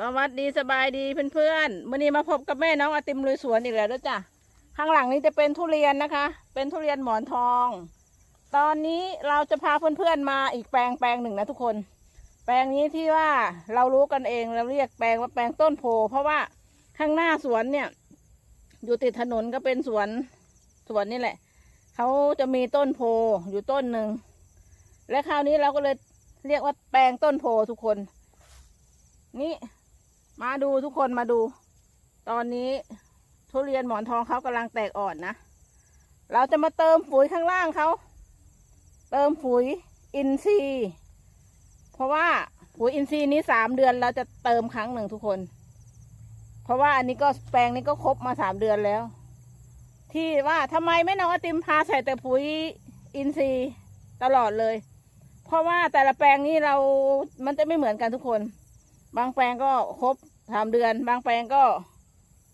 สวัสดีสบายดีเพื่อนๆวันนี้มาพบกับแม่น้องอาติมลุยสวนอีกแล้วจ้ะข้างหลังนี้จะเป็นทุเรียนนะคะ เป็นทุเรียนหมอนทอง ตอนนี้เราจะพาเพื่อนๆมาอีกแปลงแปลงหนึ่งนะทุกคน แปลงนี้ที่ว่าเรารู้กันเองเราเรียกแปลงว่าแปลงต้นโพ เพราะว่าข้างหน้าสวนเนี่ย อยู่ติดถนนก็เป็นสวนสวนนี่แหละเขาจะมีต้นโพอยู่ต้นหนึ่งและคราวนี้เราก็เลยเรียกว่าแปลงต้นโพทุกคน นี่ มาดูทุกคนมาดู ตอนนี้ทุเรียนหมอนทองเขากำลังแตกอ่อนนะ เราจะมาเติมปุ๋ยข้างล่างเขา เติมปุ๋ยอินทรีย์ เพราะว่าปุ๋ยอินทรีย์นี้สามเดือนเราจะเติมครั้งหนึ่งทุกคน เพราะว่าอันนี้ก็แปลงนี้ก็ครบมาสามเดือนแล้ว ที่ว่าทำไมไม่น้องอติมพาใส่แต่ปุ๋ยอินทรีย์ตลอดเลย เพราะว่าแต่ละแปลงนี้เรา มันจะไม่เหมือนกันทุกคน บางแปลงก็ครบสามเดือน บางแปลงก็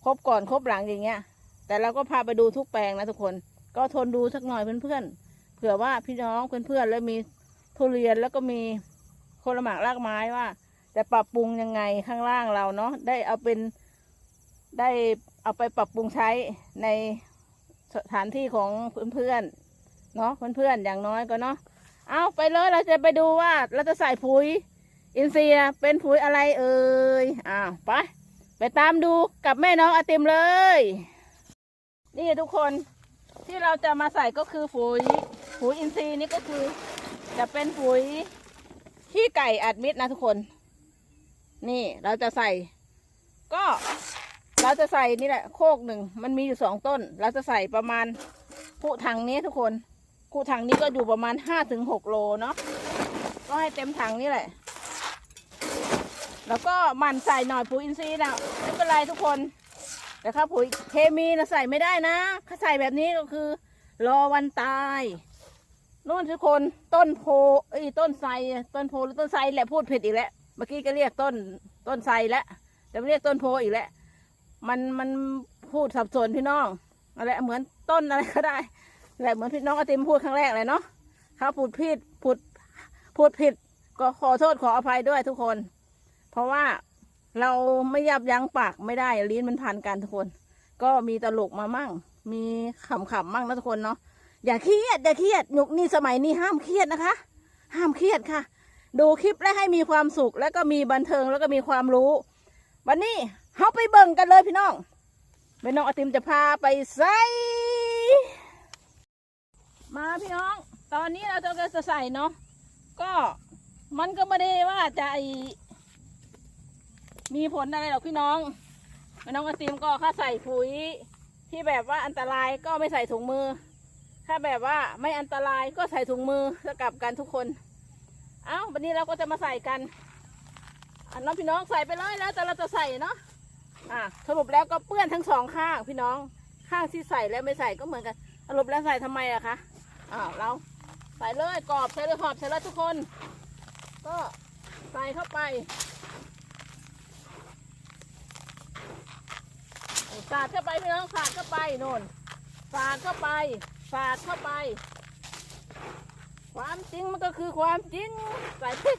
ครบก่อนครบหลังอย่างเงี้ย แต่เราก็พาไปดูทุกแปลงนะทุกคน ก็ทนดูสักหน่อยเพื่อนๆเผื่อว่าพี่น้องเพื่อนๆแล้วมีทุเรียนแล้วก็มีโคนละหมากรากไม้ว่า จะปรับปรุงยังไงข้างล่างเราเนาะได้เอาเป็นได้เอาไปปรับปรุงใช้ในสถานที่ของเพื่อนๆเนาะเพื่อนๆอย่างน้อยก็เนาะเอาไปเลยเราจะไปดูว่าเราจะใส่ปุ๋ย อินทรีย์เป็นปุ๋ยอะไรเอ่ยอ้าวไปไปตามดูกับแม่น้องอาติมเลย นี่ทุกคนที่เราจะมาใส่ก็คือปุ๋ยปุ๋ยอินทรีย์นี่ก็คือ จะเป็นปุ๋ยขี้ไก่อัดมิดนะทุกคน นี่เราจะใส่ ก็เราจะใส่นี่แหละโคกหนึ่งมันมีอยู่สองต้น เราจะใส่ประมาณผู้ถังนี้ทุกคนผู้ถังนี้ก็อยู่ประมาณห้าถึงหกโลเนาะก็ให้เต็มถังนี่แหละ แล้วก็หมั่นใส่หน่อยปุ๋ยอินทรีย์นะไม่เป็นไรทุกคน แต่ถ้าปุ๋ยเคมีนะใส่ไม่ได้นะถ้าใส่แบบนี้ก็คือ รอวันตายนู่นทุกคนต้นโพเอ้ต้นไทรต้นโพหรือต้นไทรแหละพูดผิดอีกแล้วเมื่อกี้ก็เรียกต้นต้นไทรแล้วแต่ไม่เรียกต้นโพอีกแล้วมันมันพูดสับสนพี่น้องอะไรเหมือนต้นอะไรก็ได้แหละเหมือนพี่น้องอติมพูดครั้งแรกเลยเนาะเขาพูดผิดพูดพูดผิดก็ขอโทษขออภัยด้วยทุกคน เพราะว่าเราไม่ยับยั้งปากไม่ได้ลิ้นมันพันกันทุกคน ก็มีตลกมามั่ง มีขำๆมั่งนะทุกคนเนาะอย่าเครียดอย่าเครียดยุคนี้สมัยนี้ห้ามเครียดนะคะ ห้ามเครียดค่ะ ดูคลิปและให้มีความสุขแล้วก็มีบันเทิงแล้วก็มีความรู้ วันนี้เฮาไปเบิ่งกันเลยพี่น้องแม่น้องอติมจะพาไปใส่มาพี่น้อง ตอนนี้เราจะใส่เนาะก็มันก็ไม่ได้ว่าจะไอ มีผลอะไรหรอกพี่น้องน้องอาติมก็ค่าใส่ปุ๋ยที่แบบว่าอันตรายก็ไม่ใส่ถุงมือ ถ้าแบบว่าไม่อันตรายก็ใส่ถุงมือสกลับกันทุกคน เอ้าวันนี้เราก็จะมาใส่กันอันน้องพี่น้องใส่ไปเลยแล้วแต่เราจะใส่เนาะอะสรุปแล้วก็เปื้อนทั้งสองข้างพี่น้องข้างที่ใส่และไม่ใส่ก็เหมือนกันสรุปแล้วใส่ทำไมอะคะอ้าวเราใส่เลยกรอบใส่เลยหอบใส่เลยทุกคน ก็ใส่เข้าไป สาดเข้าไปพี่น้องสาดเข้าไปโน่นสาดเข้าไปสาดเข้าไป ความจริงมันก็คือความจริงใส่พริก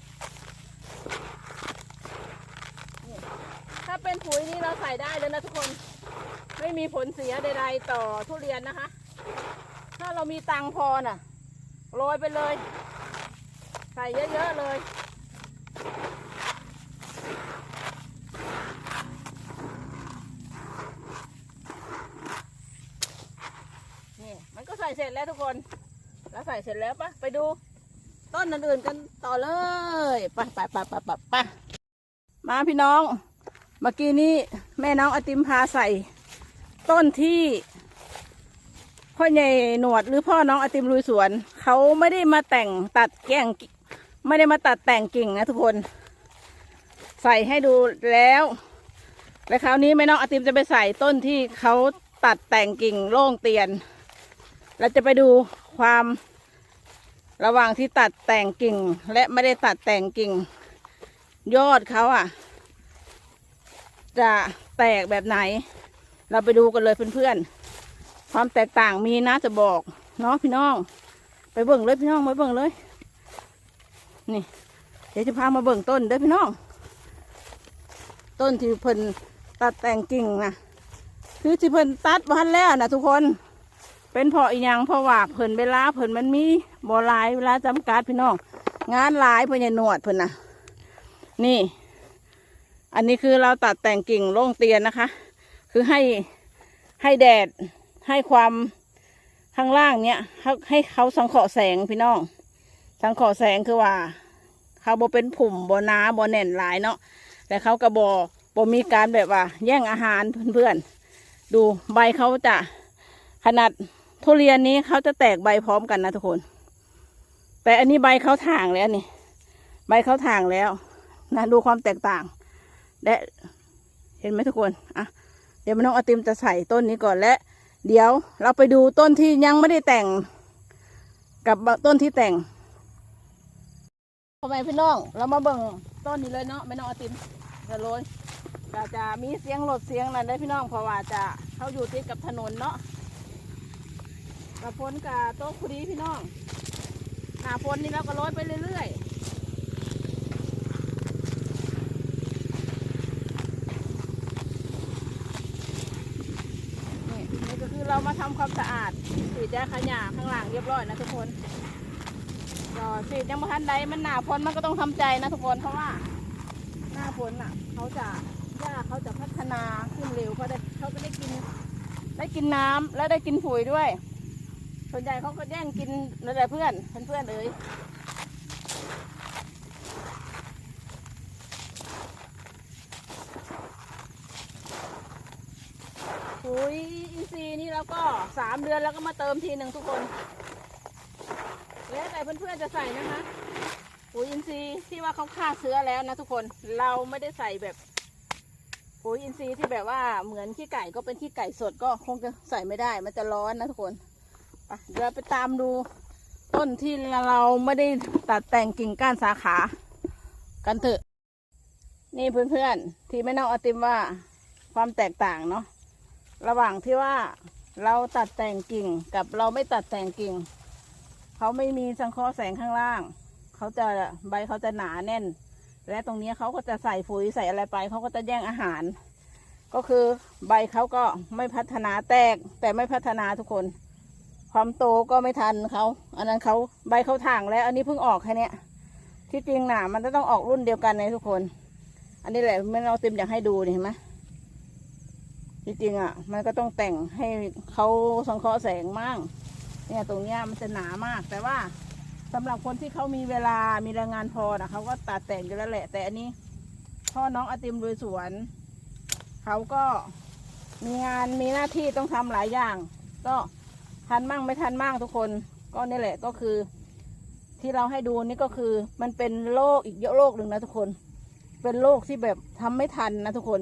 ถ้าเป็นปุ๋ยนี่เราใส่ได้เลยนะทุกคน ไม่มีผลเสียใดๆต่อทุเรียนนะคะ ถ้าเรามีตังค์พอน่ะโรยไปเลย ใส่เยอะๆเลย นี่มันก็ใส่ เสร็จแล้วทุกคนแล้วใส่เสร็จแล้วปะไปดู ต้นอื่นๆกันต่อเลยไปไปไปไปไปไปมาพี่น้อง เมื่อกี้นี้แม่น้องอติมพาใส่ ต้นที่พ่อใหญ่หนวดหรือพ่อน้องอติมลุยสวน เขาไม่ได้มาแต่งตัดแก่งไม่ได้มาตัดแต่งกิ่งนะทุกคน ใส่ให้ดูแล้ว และคราวนี้แม่น้องอติมจะไปใส่ต้นที่เขาตัดแต่งกิ่งโล่งเตียน เราจะไปดูความระหว่างที่ตัดแต่งกิ่ง และไม่ได้ตัดแต่งกิ่ง ยอดเขาอะ จะแตกแบบไหน เราไปดูกันเลยเพื่อนๆความแตกต่างมีนะจะบอกเนาะพี่น้อง ไปเบิ่งเลยพี่น้องไปเบิ่งเลย นี่ เดี๋ยวจะพามาเบิ่งต้นเด้อพี่น้อง ต้นที่เพิ่นตัดแต่งกิ่งนะคือที่เพิ่นตัดบ้านแล้วนะทุกคน เป็นเพราะอีหยังเพราะว่าเพิ่นเวลาเพิ่นมันมีบ่หลายเวลาจำกัดพี่น้องงานหลายเพิ่นอย่าหนวดเพิ่นนะนี่ อันนี้คือเราตัดแต่งกิ่งโล่งเตียนนะคะ คือให้ให้แดดให้ความข้างล่างเนี้ยให้ให้เขาสังเคราะห์แสงพี่น้อง สังเคราะห์แสงคือว่า เขาบ่เป็นผุ่มบ่หนาบ่แน่นหลายเนาะแต่เขาก็บ่บ่มีการแบบว่า แย่งอาหารเพื่อนๆดูใบเขาจะขนาด ทุเรียนนี้เขาจะแตกใบพร้อมกันนะทุกคน แต่อันนี้ใบเขาถ่างแล้วนี่ ใบเขาถ่างแล้วนะดูความแตกต่าง และเห็นไหมทุกคนอะเดี๋ยวมันน้องอาติมจะใส่ต้นนี้ก่อนและ เดี๋ยวเราไปดูต้นที่ยังไม่ได้แต่ง กับต้นที่แต่งทำไมพี่น้อง เรามาเบิ่งต้นนี้เลยเนาะไม่น้องอาติมจะโรยก็จะมีเสียงรถเสียงนั่นได้พี่น้องเพราะว่าจะเขาอยู่ติดกับถนนเนาะ กระพ้นกับโต๊ะคุดีพี่น้องหน้าฝนนี่เราก็โรยไปเรื่อยๆนี่ก็คือเรามาทำความสะอาดสีดยาขยะข้างหลังเรียบร้อยนะทุกคนก็สีดงไม่ทันใดมันหนาฝนมันก็ต้องทำใจนะทุกคนเพราะว่า หน้าฝนอะ เขาจะหญ้าเขาจะพัฒนาขึ้นเร็วเขาได้เขาก็ได้กิน ได้กินน้ำและได้กินปุ๋ยด้วย ส่วนใหญ่เขาก็แย่งกินนั่นแหละเพื่อนเพื่อนเอ๋ยปุ๋ยอินทรีย์นี่แล้วก็สามเดือนแล้วก็มาเติมทีหนึ่งทุกคนแล้วแต่เพื่อนๆจะใส่นะคะปุ๋ยอินทรีย์ที่ว่าเขาฆ่าเชื้อแล้วนะทุกคนเราไม่ได้ใส่แบบปุ๋ยอินทรีย์ที่แบบว่าเหมือนขี้ไก่ก็เป็นขี้ไก่สดก็คงจะใส่ไม่ได้ มันจะร้อนนะทุกคน เดี๋ยวไปตามดูต้นที่เราไม่ได้ตัดแต่งกิ่งก้านสาขา กันเถอะ นี่เพื่อนๆ ที่แม่น้องอติมว่าความแตกต่างเนาะระหว่างที่ว่าเราตัดแต่งกิ่งกับเราไม่ตัดแต่งกิ่ง เขาไม่มีสังเคราะห์แสงข้างล่าง เขาจะใบเขาจะหนาแน่น และตรงนี้เขาก็จะใส่ปุ๋ยใส่อะไรไป เขาก็จะแย่งอาหาร ก็คือใบเขาก็ไม่พัฒนาแตกแต่ไม่พัฒนาทุกคน ความโตก็ไม่ทันเขาอันนั้นเขาใบเขาถ่างแล้ว อันนี้เพิ่งออกแค่นี้ที่จริงหนามันจะต้องออกรุ่นเดียวกันในทุกคน อันนี้แหละไม่เราเต็มอยากให้ดูนี่เห็นไหมที่จริงอะ มันก็ต้องแต่งให้เขาสังเคราะห์แสงมั่งเนี่ยตรงเนี้ยมันจะหนามาก แต่ว่าสำหรับคนที่เขามีเวลามีแรงงานพอนะเขาก็ตัดแต่งอยู่แล้วแหละ แต่อันนี้พ่อน้องอติมลุยสวนเขาก็มีงานมีหน้าที่ต้องทำหลายอย่าง ก็ ทันมั่งไม่ทันมั่งทุกคน ก็นี่แหละก็คือ ที่เราให้ดูนี่ก็คือ มันเป็นโรคอีกเยอะโรคหนึ่งนะทุกคน เป็นโรคที่แบบทำไม่ทันนะทุกคน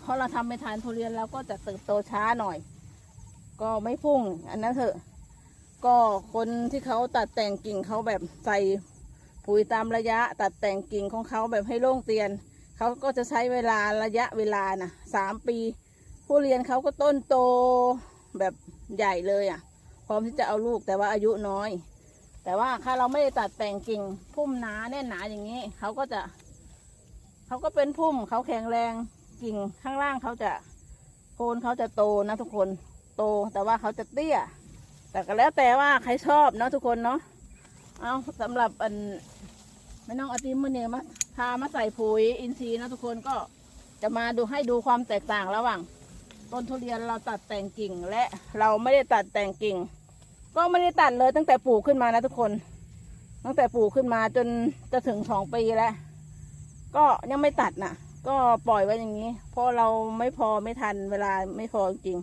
เพราะเราทำไม่ทันทุเรียนเราก็จะเติบโตช้าหน่อย ก็ไม่พุ่งอันนั้นเถอะ ก็คนที่เขาตัดแต่งกิ่งเขาแบบใส่ปุ๋ยตามระยะตัดแต่งกิ่งของเขาแบบให้โล่งเตียนเขาก็จะใช้เวลาระยะเวลานะสามปี ผู้เรียนเขาก็ต้นโตแบบ ใหญ่เลยอะ พร้อมที่จะเอาลูกแต่ว่าอายุน้อย แต่ว่าถ้าเราไม่ได้ตัดแต่งกิ่งพุ่มหนาแน่นหนาอย่างนี้เขาก็จะเขาก็เป็นพุ่มเขาแข็งแรงกิ่งข้างล่างเขาจะโคนเขาจะโตนะทุกคนโตแต่ว่าเขาจะเตี้ย แต่ก็แล้วแต่ว่าใครชอบเนาะทุกคนเนาะเอาสำหรับอันแม่น้องอาติมมือเนี่ยมาพามาใส่ปุ๋ยอินทรีย์นะทุกคนก็จะมาดูให้ดูความแตกต่างระหว่าง ต้นทุเรียนเราตัดแต่งกิ่งและเราไม่ได้ตัดแต่งกิ่ง ก็ไม่ได้ตัดเลยตั้งแต่ปลูกขึ้นมานะทุกคน ตั้งแต่ปลูกขึ้นมาจนจะถึงสองปีแล้ว ก็ยังไม่ตัดน่ะ ก็ปล่อยไว้อย่างนี้ เพราะเราไม่พอไม่ทันเวลาไม่พอจริง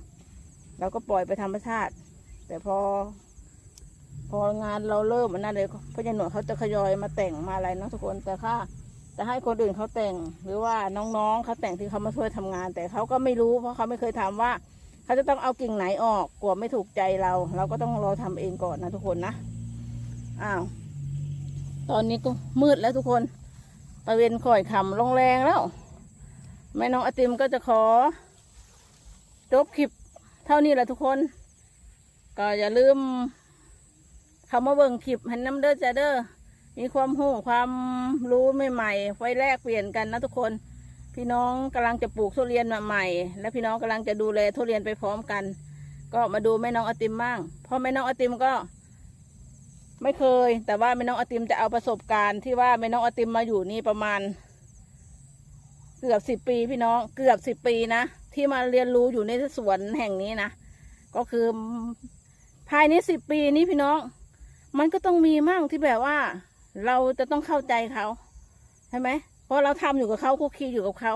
เราก็ปล่อยไปธรรมชาติ แต่พอ พองานเราเริ่มอันนั้นเลยพระยาหนวดเขาจะขยอยมาแต่งมาอะไรเนาะทุกคนแต่ถ้า จะให้คนอื่นเขาแต่งหรือว่าน้องๆเขาแต่งที่เขามาช่วยทำงาน แต่เขาก็ไม่รู้เพราะเขาไม่เคยทำว่า เขาจะต้องเอากิ่งไหนออกกลัวไม่ถูกใจเรา เราก็ต้องรอทำเองก่อนนะทุกคนนะอ้าวตอนนี้ก็มืดแล้วทุกคนตะเวนข่อยขำลงแรงแล้วแม่น้องอติมก็จะขอ จบคลิปเท่านี้แหละทุกคน ก็อย่าลืมคำว่าเบิ่งคลิปให้น้ำเด้อจ้าเด้อ มีความหูความรู้ใหม่ๆไว้แลกเปลี่ยนกันนะทุกคน พี่น้องกำลังจะปลูกทุเรียนมาใหม่ และพี่น้องกำลังจะดูแลทุเรียนไปพร้อมกัน ก็มาดูแม่น้องอติมบ้างเพราะแม่น้องอติมก็ ไม่เคย แต่ว่าแม่น้องอติมจะเอาประสบการณ์ที่ว่าแม่น้องอติมมาอยู่นี่ประมาณ เกือบสิบปีพี่น้องเกือบสิบปีนะที่มาเรียนรู้อยู่ในสวนแห่งนี้นะก็คือภายในสิบปีนี้พี่น้อง มันก็ต้องมีมั่งที่แบบว่า เราจะต้องเข้าใจเขาใช่ไหมเพราะเราทำอยู่กับเขาคุกคีอยู่กับเขา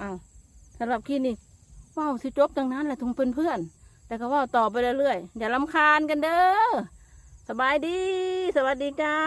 อ้าวสำหรับขี้นี่ว้าวสิจบตรงนั้นแหละทุงเพื่อนเพื่อนแต่ก็ว่าต่อไปเรื่อยๆอย่าลำคาญกันเด้อสบายดี สวัสดีเจ้า